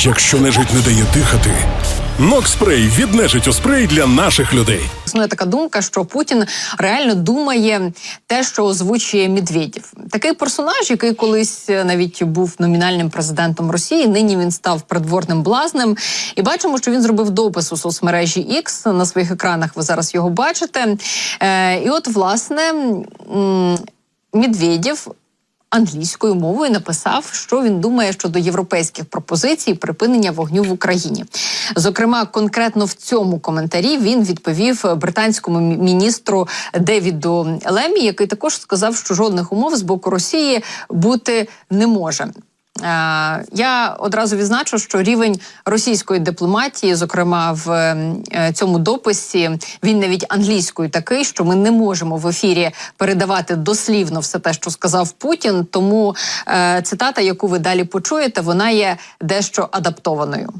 Якщо нежить не дає дихати, Нокспрей від нежиттю спрей для наших людей. Існує така думка, що Путін реально думає те, що озвучує Медведєв. Такий персонаж, який колись навіть був номінальним президентом Росії. Нині він став придворним блазнем. І бачимо, що він зробив допис у соцмережі X. На своїх екранах ви зараз його бачите. Е, і от, власне, Медведєв англійською мовою написав, що він думає щодо європейських пропозицій припинення вогню в Україні. Зокрема, конкретно в цьому коментарі він відповів британському міністру Девіду Лемі, який також сказав, що жодних умов з боку Росії бути не може. Е, Я одразу відзначу, що рівень російської дипломатії, зокрема в е, цьому дописі, він навіть англійською такий, що ми не можемо в ефірі передавати дослівно все те, що сказав Путін. Тому е, цитата, яку ви далі почуєте, вона є дещо адаптованою.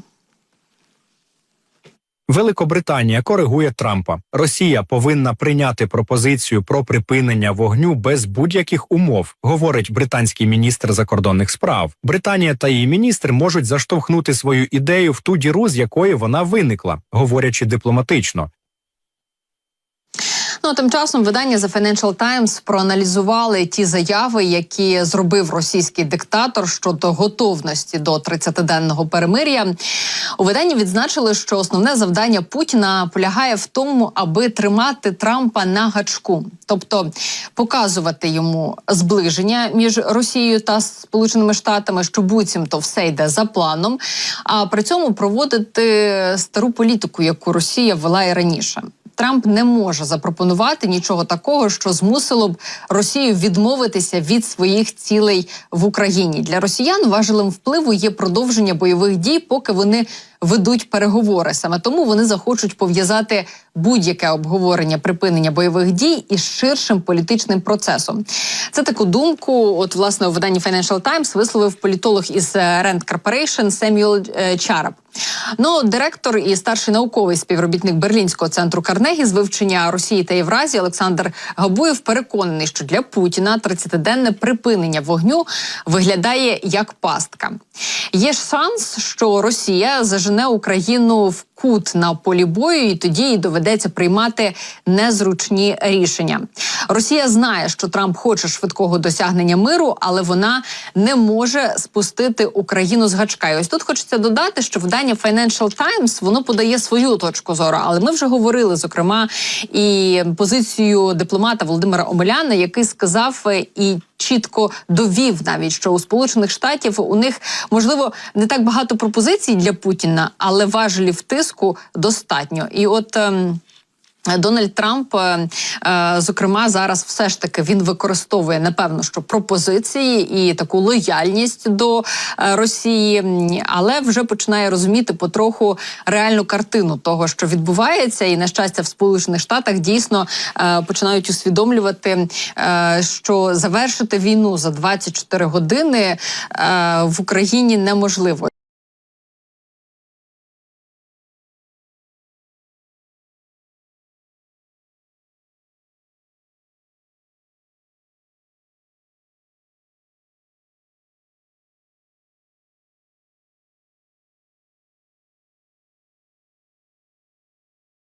Великобританія коригує Трампа. Росія повинна прийняти пропозицію про припинення вогню без будь-яких умов, говорить британський міністр закордонних справ. Британія та її міністр можуть заштовхнути свою ідею в ту діру, з якої вона виникла, говорячи дипломатично. Ну а тим часом видання The Financial Times проаналізували ті заяви, які зробив російський диктатор щодо готовності до 30-денного перемир'я. У виданні відзначили, що основне завдання Путіна полягає в тому, аби тримати Трампа на гачку, тобто показувати йому зближення між Росією та Сполученими Штатами, що буцімто все йде за планом, а при цьому проводити стару політику, яку Росія вела і раніше. Трамп не може запропонувати нічого такого, що змусило б Росію відмовитися від своїх цілей в Україні. Для росіян важелем впливу є продовження бойових дій, поки вони ведуть переговори. Саме тому вони захочуть пов'язати будь-яке обговорення припинення бойових дій із ширшим політичним процесом. Це таку думку, от власне у виданні Financial Times висловив політолог із е, Rand Corporation Семюел Чараб. Ну, директор і старший науковий співробітник Берлінського центру Карнегі з вивчення Росії та Євразії Олександр Габуєв переконаний, що для Путіна 30-денне припинення вогню виглядає як пастка. Є ж шанс, що Росія зажене Україну в кут на полі бою, і тоді їй доведеться приймати незручні рішення. Росія знає, що Трамп хоче швидкого досягнення миру, але вона не може спустити Україну з гачка. І ось тут хочеться додати, що видання Financial Times воно подає свою точку зору. Але ми вже говорили зокрема і позицію дипломата Володимира Омеляна, який сказав е, і. Чітко довів навіть, що у Сполучених Штатів у них можливо не так багато пропозицій для Путіна, але важелів тиску достатньо. І от. ем, Дональд Трамп, е, е, зокрема, зараз все ж таки він використовує напевно, що пропозиції і таку лояльність до е, Росії, але вже починає розуміти потроху реальну картину того, що відбувається, і на щастя, в Сполучених Штатах дійсно починають усвідомлювати, що завершити війну за 24 години в Україні неможливо.